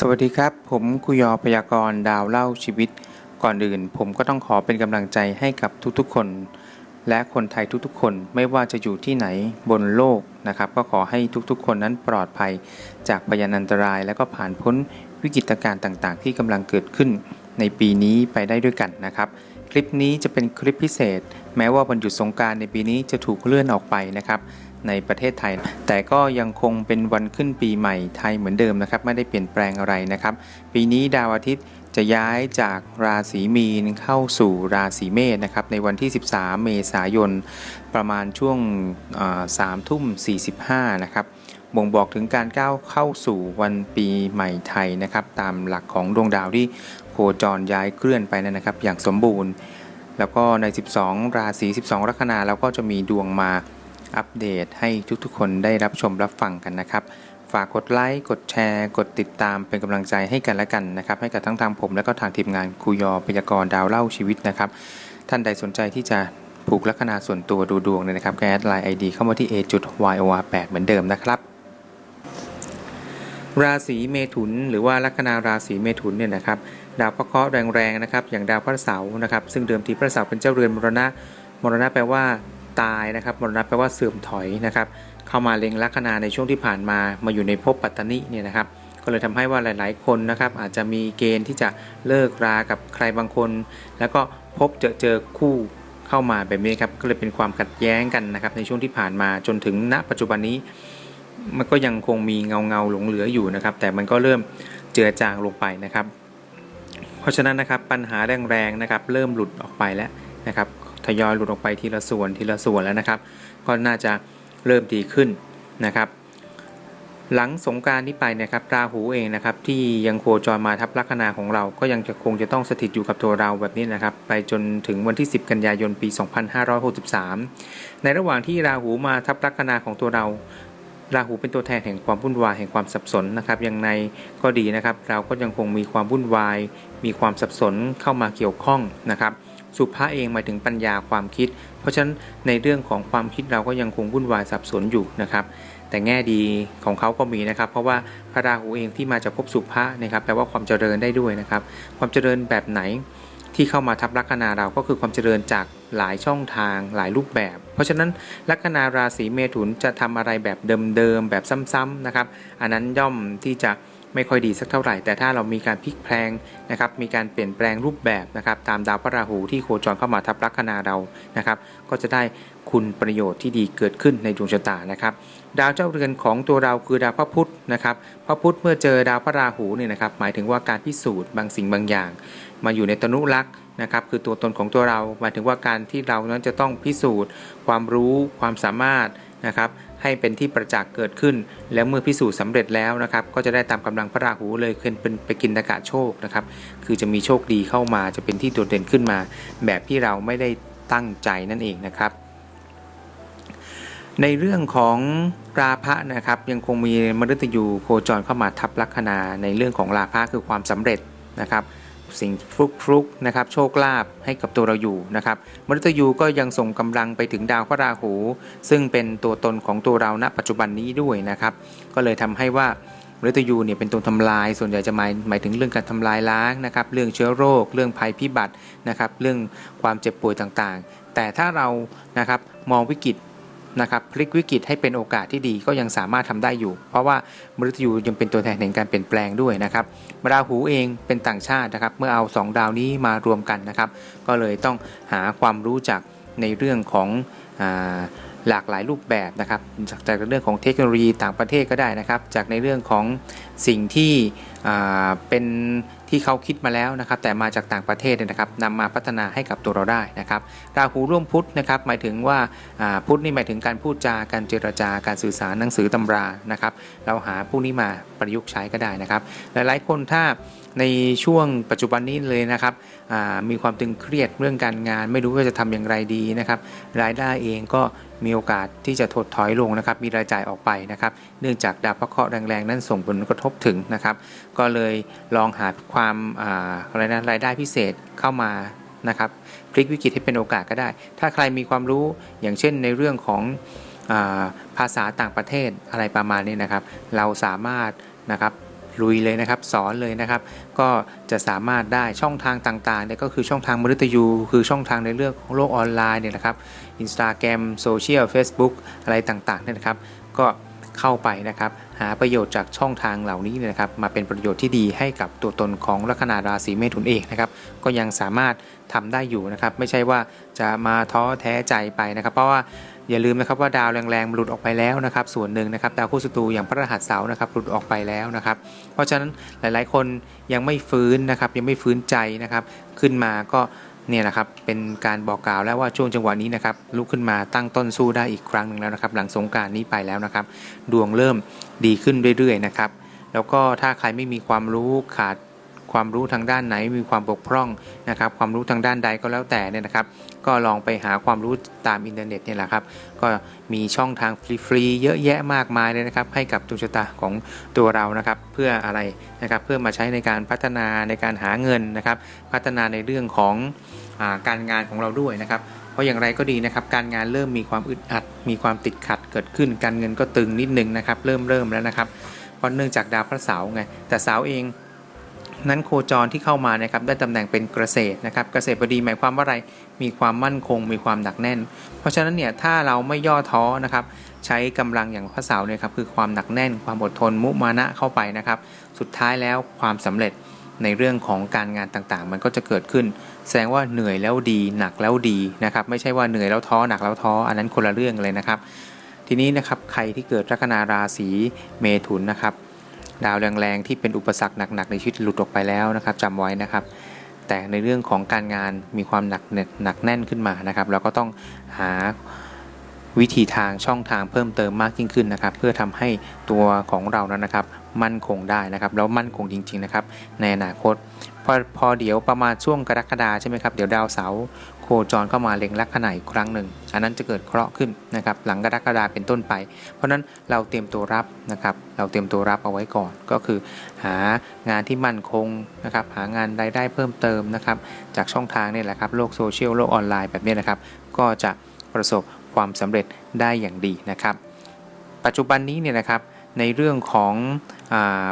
สวัสดีครับ ผมคุยอพยากรดาวเล่าชีวิต ก่อนอื่น ผมก็ต้องขอเป็นกำลังใจให้กับทุกๆคน และคนไทยทุกๆ คนไม่ว่าจะอยู่ที่ไหนบนโลกนะครับ ก็ขอให้ทุกๆ คนนั้นปลอดภัย จากพยานอันตราย และก็ผ่านพ้นวิกฤตการณ์ต่างๆ ที่กำลังเกิดขึ้นในปีนี้ไปได้ด้วยกันนะครับ คลิปนี้จะเป็นคลิปพิเศษ แม้ว่าวันหยุดสงการในปีนี้จะถูกเลื่อนออกไปนะครับ ในประเทศไทย แต่ก็ยังคงเป็นวันขึ้นปีใหม่ไทยเหมือนเดิมนะครับ ไม่ได้เปลี่ยนแปลงอะไรนะครับ ปีนี้ดาวอาทิตย์จะย้ายจากราศีมีนเข้าสู่ราศีเมษนะครับในวันที่ 13 เมษายน ประมาณช่วงสามทุ่ม 45 นะครับบ่งบอกถึงการก้าวเข้าสู่วันปีใหม่ไทยนะครับ ตามหลักของดวงดาวที่โคจรย้ายเคลื่อนไปนั่นนะครับ อย่างสมบูรณ์ แล้วก็ใน 12 ราศี 12 ลัคนาเราก็จะมีดวงมา อัปเดตให้ทุกๆ คนได้รับชมรับฟังกันนะครับ ฝากกดไลค์กดแชร์ กดติดตามเป็นกำลังใจให้กันและกันนะครับ ให้กับทั้งทางผม และก็ทางทีมงานคุยอพยากรดาวเล่าชีวิตนะครับ ท่านใดสนใจที่จะผูกลัคนาส่วนตัวดูดวงเนี่ยนะครับแอดไลน์ไอดีเข้ามาที่ a.yor8 เหมือนเดิมนะครับ ราศีเมถุน หรือว่าลัคนาราศีเมถุนเนี่ยนะครับ ดาวพระเคราะห์แรงๆนะครับ อย่างดาวพระเสาร์นะครับ ซึ่งเดิมทีพระเสาร์เป็นเจ้าเรือนมรณะ มรณะแปลว่า ตายนะครับมรณะแปลว่าเสื่อมถอยนะครับ เข้ามาเล็งลัคนาในช่วงที่ผ่านมามาอยู่ในภพปัตตนิเนี่ยนะครับ ก็เลยทำให้ว่าหลาย ๆ คนนะครับ อาจจะมีเกณฑ์ที่จะเลิกรากับใครบางคน แล้วก็พบเจอเจอคู่เข้ามาแบบนี้ครับก็เลยเป็นความขัดแย้งกันนะครับ ในช่วงที่ผ่านมาจนถึงณ ปัจจุบันนี้มันก็ยังคงมีเงาเงาหลงเหลืออยู่นะครับ แต่มันก็เริ่มเจือจางลงไปนะครับ เพราะฉะนั้นนะครับปัญหาแรงๆนะครับ เริ่มหลุดออกไปแล้วนะครับ ทยอยหลุดออกไปทีละส่วนทีละส่วนแล้วนะครับ ก็น่าจะเริ่มดีขึ้นนะครับหลังสงการนี้ไปนะครับราหูเองนะครับที่ยังโคจรมาทับลัคนาของเรา ก็ยังจะคงจะต้องสถิตอยู่กับตัวเราแบบนี้นะครับ ไปจนถึงวันที่ 10 กันยายนปี 2563 ในระหว่างที่ราหูมาทับลัคนาของตัวเรา ราหูเป็นตัวแทนแห่งความวุ่นวายแห่งความสับสนนะครับยังในก็ดีนะครับ เราก็ยังคงมีความวุ่นวาย มีความสับสนเข้ามาเกี่ยวข้องนะครับ สุภาเองหมายถึงปัญญาความคิด เพราะฉะนั้นในเรื่องของความคิดเราก็ยังคงวุ่นวายสับสนอยู่นะครับ แต่แง่ดีของเขาก็มีนะครับ เพราะว่าพระราหูเองที่มาจากภพสุภานะครับแปลว่าความเจริญได้ด้วยนะครับ ความเจริญแบบไหนที่เข้ามาทับลัคนาเราก็คือความเจริญจากหลายช่องทางหลายรูปแบบ เพราะฉะนั้นลัคนาราศีเมถุนจะทำอะไรแบบเดิมๆแบบซ้ำๆนะครับ อันนั้นย่อมที่จะ ไม่ค่อยดีสักเท่าไหร่ แต่ถ้าเรามีการพลิกแพลงนะครับมีการเปลี่ยนแปลงรูปแบบนะครับตามดาวพระราหูที่โคจรเข้ามาทับลัคนาเรานะครับก็จะได้คุณประโยชน์ที่ดีเกิดขึ้นในดวงชะตานะครับ ดาวเจ้าเรือนของตัวเราคือดาวพระพุธนะครับพระพุธเมื่อเจอดาวพระราหูเนี่ยนะครับหมายถึงว่าการพิสูจน์บางสิ่งบางอย่าง มาอยู่ในตนุลักษณ์นะครับคือตัวตนของตัวเราหมายถึงว่าการที่เรานั้นจะต้องพิสูจน์ ความรู้ความสามารถ นะครับให้เป็นที่ประจักษ์เกิดขึ้น แล้วเมื่อพิสูจน์สำเร็จแล้วนะครับก็จะได้ตามกำลังพระราหูเลยขึ้นเป็นไปกินตากาศโชคนะครับคือจะมีโชคดีเข้ามาจะเป็นที่โดดเด่นขึ้นมา แบบที่เราไม่ได้ตั้งใจนั่นเองนะครับ ในเรื่องของราพะนะครับยังคงมีมฤตยูโคจรเข้ามาทับลัคนาในเรื่องของราพะคือความสำเร็จนะครับ สิ่งฟลุกฟลุกนะครับโชคลาภให้กับตัวเราอยู่นะครับมฤตยูก็ยังส่งกำลังไปถึงดาวพระราหู ซึ่งเป็นตัวตนของตัวเราณปัจจุบันนี้ด้วยนะครับ ก็เลยทำให้ว่ามฤตยูเนี่ยเป็นตัวทำลาย ส่วนใหญ่จะหมายหมายถึงเรื่องการทำลายล้างนะครับเรื่องเชื้อโรค เรื่องภัยพิบัตินะครับเรื่องความเจ็บป่วยต่างๆ แต่ถ้าเรานะครับมองวิกฤต นะครับพลิกวิกฤตให้เป็นโอกาสที่ดีก็ยังสามารถทำได้อยู่ เพราะว่ามฤตยูยังเป็นตัวแทนแห่งการเปลี่ยนแปลงด้วยนะครับราหูเองเป็นต่างชาตินะครับ เมื่อเอา 2 ดาวนี้มารวมกันนะครับ ก็เลยต้องหาความรู้จากในเรื่องของหลากหลายรูปแบบนะครับจากจากเรื่องของเทคโนโลยีต่างประเทศก็ได้นะครับ จากในเรื่องของสิ่งที่เป็น ที่เขาคิดมาแล้วนะครับ แต่มาจากต่างประเทศเนี่ยนะครับนำมาพัฒนาให้กับตัวเราได้นะครับราหูร่วมพุธนะครับ หมายถึงว่าพุธนี่หมายถึงการพูดจาการเจรจาการสื่อสารหนังสือตำรานะครับ เราหาผู้นี้มาประยุกต์ใช้ก็ได้นะครับ หลายๆคนถ้า ในช่วงปัจจุบันนี้เลยนะครับมีความตึงเครียดเรื่องการงาน ไม่รู้ว่าจะทำอย่างไรดีนะครับ รายได้เองก็มีโอกาสที่จะถดถอยลงนะครับ มีรายจ่ายออกไปนะครับ เนื่องจากดาวพระเคราะห์แรงๆ นั้นส่งผลกระทบถึงนะครับ ก็เลยลองหาความอ่าอะไรนะรายได้พิเศษเข้ามานะครับพลิกวิกฤตให้เป็นโอกาสก็ได้ ถ้าใครมีความรู้อย่างเช่นในเรื่องของอาภาษาต่างประเทศอะไรประมาณนี้นะครับ เราสามารถนะครับ ลุยเลยนะครับ สอนเลยนะครับ ก็จะสามารถได้ช่องทางต่างๆเนี่ยก็คือช่องทางมฤตยู คือช่องทางในเรื่องของโลกออนไลน์เนี่ยนะครับ Instagram โซเชียล Facebook อะไรต่างๆเนี่ยนะครับ ก็เข้าไปนะครับ หาประโยชน์จากช่องทางเหล่านี้นะครับ มาเป็นประโยชน์ที่ดีให้กับตัวตนของลัคนาราศีเมถุนเองนะครับ ก็ยังสามารถทำได้อยู่นะครับ ไม่ใช่ว่าจะมาท้อแท้ใจไปนะครับ เพราะว่า อย่าลืมนะครับว่าดาวแรงๆหลุดออกไปแล้วนะครับส่วนหนึ่งนะครับดาวคู่ศัตรูอย่างพระรหัสเสาร์นะครับหลุดออกไปแล้วนะครับ เพราะฉะนั้นหลายๆ คนยังไม่ฟื้นนะครับยังไม่ฟื้นใจนะครับ ขึ้นมาก็เนี่ยนะครับเป็นการบอกกล่าวแล้วว่าช่วงจังหวะนี้นะครับลุกขึ้นมาตั้งต้นสู้ได้อีกครั้งหนึ่งแล้วนะครับ หลังสงการนี้ไปแล้วนะครับ ดวงเริ่มดีขึ้นเรื่อยๆนะครับ แล้วก็ถ้าใครไม่มีความรู้ขาด ความรู้ทางด้านไหนมีความบกพร่องนะครับ ความรู้ทางด้านใดก็แล้วแต่เนี่ยนะครับ ก็ลองไปหาความรู้ตามอินเทอร์เน็ตเนี่ยแหละครับ ก็มีช่องทางฟรีๆเยอะแยะมากมายเลยนะครับ ให้กับดวงชะตาของตัวเรานะครับ เพื่ออะไรนะครับ เพื่อมาใช้ในการพัฒนาในการหาเงินนะครับ พัฒนาในเรื่องของอาการงานของเราด้วยนะครับเพราะอย่างไรก็ดีนะครับการงานเริ่มมีความอึดอัด มีความติดขัดเกิดขึ้น การเงินก็ตึงนิดนึงนะครับ เริ่มเริ่มแล้วนะครับเพราะเนื่องจากดาวพระเสาร์ไงแต่เสาร์เอง นั้นโคจรที่เข้ามานะครับได้ตำแหน่งเป็นเกษตรนะครับเกษตรบดีหมายความว่าอะไรมีความมั่นคง มีความหนักแน่น เพราะฉะนั้นเนี่ยถ้าเราไม่ย่อท้อนะครับใช้กำลังอย่างพระเสาเนี่ยครับคือความหนักแน่น ความอดทนมุมานะเข้าไปนะครับสุดท้ายแล้วความสำเร็จในเรื่องของการงานต่างๆ มันก็จะเกิดขึ้น แสดงว่าเหนื่อยแล้วดีหนักแล้วดีนะครับไม่ใช่ว่าเหนื่อยแล้วท้อหนักแล้วท้ออันนั้นคนละเรื่องเลยนะครับ ทีนี้นะครับใครที่เกิดลัคนาราศีเมถุนนะครับ ดาวแรงๆที่เป็นอุปสรรคหนักๆในชีวิตหลุดออกไปแล้วนะครับจำไว้นะครับ แต่ในเรื่องของการงานมีความหนักเหนักแน่นขึ้นมานะครับเราก็ต้องหาวิธีทางช่องทางเพิ่มเติมมากยิ่งขึ้นนะครับ เพื่อทำให้ตัวของเรานั้นนะครับ มั่นคงได้นะครับ แล้วมั่นคงจริง ๆ นะครับ ในอนาคตพอพอเดี๋ยวประมาณช่วงกรกฎาใช่ไหมครับ เดี๋ยวดาวเสาร์ โคจรเข้ามาเล็งลัคนาอีกครั้งหนึ่ง อันนั้นจะเกิดเคราะห์ขึ้นนะครับหลังกรกฎาเป็นต้นไป เพราะนั้นเราเตรียมตัวรับนะครับเราเตรียมตัวรับเอาไว้ก่อน ก็คือหางานที่มั่นคงนะครับหางานรายได้เพิ่มเติมนะครับจากช่องทางนี่แหละครับโลกโซเชียลโลกออนไลน์แบบนี้นะครับก็จะประสบความสำเร็จได้อย่างดีนะครับ ปัจจุบันนี้เนี่ยนะครับในเรื่องของ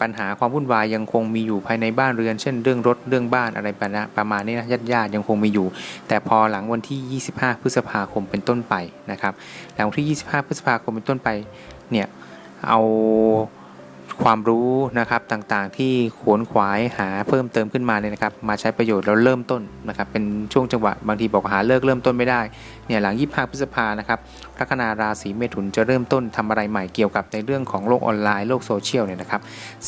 ปัญหาความวุ่นวายยังคงมีอยู่ภายในบ้านเรือน เช่นเรื่องรถเรื่องบ้านอะไรประมาณนี้นะญาติญาติๆยังคงมีอยู่ แต่พอหลังวันที่ 25 พฤษภาคมเป็นต้นไปนะครับหลังวันที่ 25 พฤษภาคมเป็นต้นไปเนี่ยเอา ความรู้นะครับต่างๆ ที่ขวนขวายหาเพิ่มเติมขึ้นมาเนี่ยนะครับมาใช้ประโยชน์แล้วเริ่มต้นนะครับเป็นช่วงจังหวะบางทีบอกหาเลิกเริ่มต้นไม่ได้เนี่ยหลัง25พฤษภานะครับลัคนาราศีเมถุนจะเริ่มต้นทำอะไรใหม่เกี่ยวกับในเรื่องของโลกออนไลน์โลกโซเชียลเนี่ยนะครับ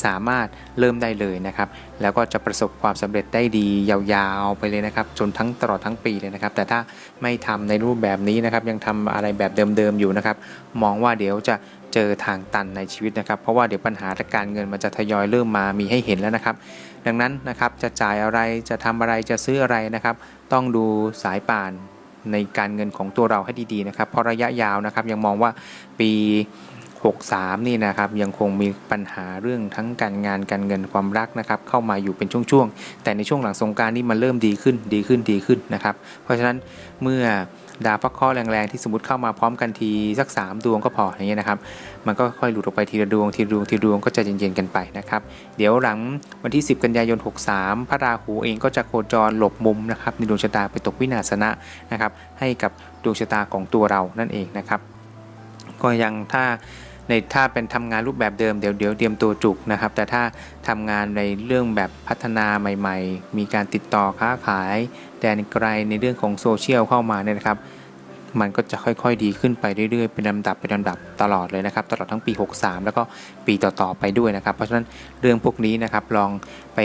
สามารถเริ่มได้เลยนะครับแล้วก็จะประสบความสำเร็จได้ดียาวๆไปเลยนะครับจนทั้งตลอดทั้งปีเลยนะครับแต่ถ้าไม่ทำในรูปแบบนี้นะครับยังทำอะไรแบบเดิมๆอยู่นะครับมองว่าเดี๋ยวจะ เจอทางตันในชีวิตนะครับ เพราะว่าเดี๋ยวปัญหาการเงินมันจะทยอยเริ่มมามีให้เห็นแล้วนะครับ ดังนั้นนะครับจะจ่ายอะไรจะทำอะไรจะซื้ออะไรนะครับ ต้องดูสายป่านในการเงินของตัวเราให้ดีๆนะครับเพราะระยะยาวนะครับยังมองว่าปี 63 นี่นะครับยังคงมีปัญหาเรื่องทั้งการงานการเงินความรักนะครับเข้ามาอยู่เป็นช่วงๆ แต่ในช่วงหลังสงการนี่มันเริ่มดีขึ้นดีขึ้นดีขึ้นนะครับ เพราะฉะนั้นเมื่อดาวพระเคราะห์แรงๆ ที่สมมติเข้ามาพร้อมกันทีสัก 3 ดวงก็พออย่างเงี้ยนะครับ มันก็ค่อยหลุดออกไปทีละดวงทีละดวงทีละดวงก็จะเย็นๆกันไปนะครับ เดี๋ยวหลังวันที่ 10 กันยายน 63 พระราหูเองก็จะโคจรหลบมุมนะครับในดวงชะตาไปตกวินาศนะนะครับให้กับดวงชะตาของตัวเรานั่นเองนะครับ ก็ยังถ้า ในถ้าเป็นทำงานรูปแบบเดิมเดี๋ยวเดี๋ยวเตรียมตัวจุกนะครับ แต่ถ้าทำงานในเรื่องแบบพัฒนาใหม่ ๆ มีการติดต่อค้าขายแดนไกลในเรื่องของโซเชียลเข้ามาเนี่ยนะครับ มันก็จะค่อยๆดีขึ้นไปเรื่อยๆ เป็นลำดับเป็นลำดับตลอดเลยนะครับ ตลอดทั้งปี 63 แล้วก็ปีต่อๆไปด้วยนะครับ เพราะฉะนั้นเรื่องพวกนี้นะครับลองไป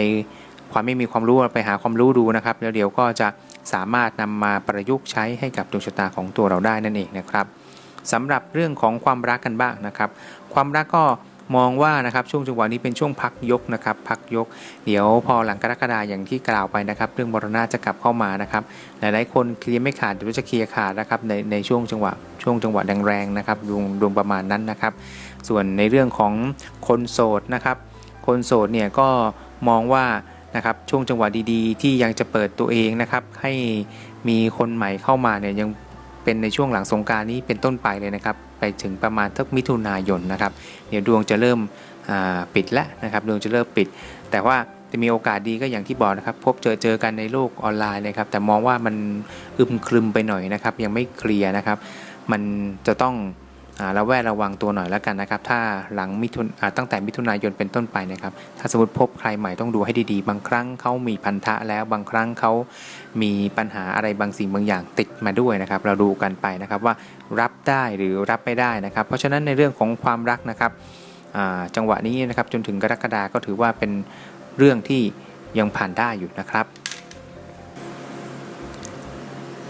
ความไม่มีความรู้ไปหาความรู้ดูนะครับ แล้วเดี๋ยวก็จะสามารถนำมาประยุกต์ใช้ให้กับดวงชะตาของตัวเราได้นั่นเองนะครับ สำหรับเรื่องของความรักกันบ้างนะครับ ความรักก็มองว่านะครับช่วงจังหวะนี้เป็นช่วงพักยกนะครับพักยก เดี๋ยวพอหลังกรกฎาอย่างที่กล่าวไปนะครับ เรื่องมรณะจะกลับเข้ามานะครับหลายๆคนเคลียร์ไม่ขาดเดี๋ยวจะเคลียร์ขาดนะครับในในช่วงจังหวะช่วงจังหวะแรงๆนะครับดวงดวงประมาณนั้นนะครับ ส่วนในเรื่องของคนโสดนะครับ คนโสดเนี่ยก็มองว่านะครับช่วงจังหวะดีๆ ที่ยังจะเปิดตัวเองนะครับให้มีคนใหม่เข้ามาเนี่ยยัง เป็นในช่วงหลังสงการนี้เป็นต้นไปเลยนะครับ ไปถึงประมาณทักมิถุนายนนะครับ เดี๋ยวดวงจะเริ่มปิดแล้วนะครับ ดวงจะเริ่มปิด แต่ว่าจะมีโอกาสดีก็อย่างที่บอกนะครับ พบเจอเจอกันในโลกออนไลน์เลยครับ แต่มองว่ามันอึมครึมไปหน่อยนะครับ ยังไม่เคลียร์นะครับ มันจะต้อง ระแวดระวังตัวหน่อยแล้วกันนะครับ ถ้าหลังมิถุนตั้งแต่มิถุนายนเป็นต้นไปนะครับ ถ้าสมมติพบใครใหม่ต้องดูให้ดีๆ บางครั้งเขามีพันธะแล้วบางครั้งเขามีปัญหาอะไรบางสิ่งบางอย่างติดมาด้วยนะครับ เราดูกันไปนะครับว่ารับได้หรือรับไม่ได้นะครับ เพราะฉะนั้นในเรื่องของความรักนะครับจังหวะนี้นะครับจนถึงกรกฎาก็ถือว่าเป็นเรื่องที่ยังผ่านได้อยู่นะครับ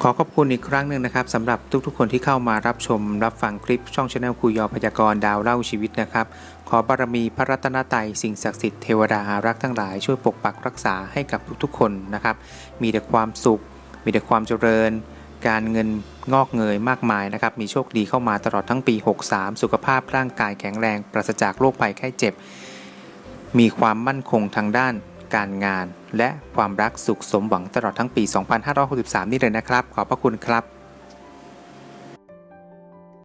ขอขอบคุณอีกครั้งหนึ่งนะครับสำหรับทุกๆ คนที่เข้ามารับชม รับฟังคลิปช่องชาแนลคุยยอพยากรณ์ดาวเล่าชีวิตนะครับ ขอบารมีพระรัตนตรัยสิ่งศักดิ์สิทธิ์เทวดาอารักษ์ทั้งหลายช่วยปกปักรักษาให้กับทุกๆ คนนะครับ มีแต่ความสุข มีแต่ความเจริญ การเงินงอกเงยมากมายนะครับ มีโชคดีเข้ามาตลอดทั้งปี 63 สุขภาพร่างกายแข็งแรง ปราศจากโรคภัยไข้เจ็บ มีความมั่นคงทางด้าน การงาน และความรักสุขสมหวังตลอดทั้งปี 2563 นี่เลยนะครับ ขอบพระคุณครับ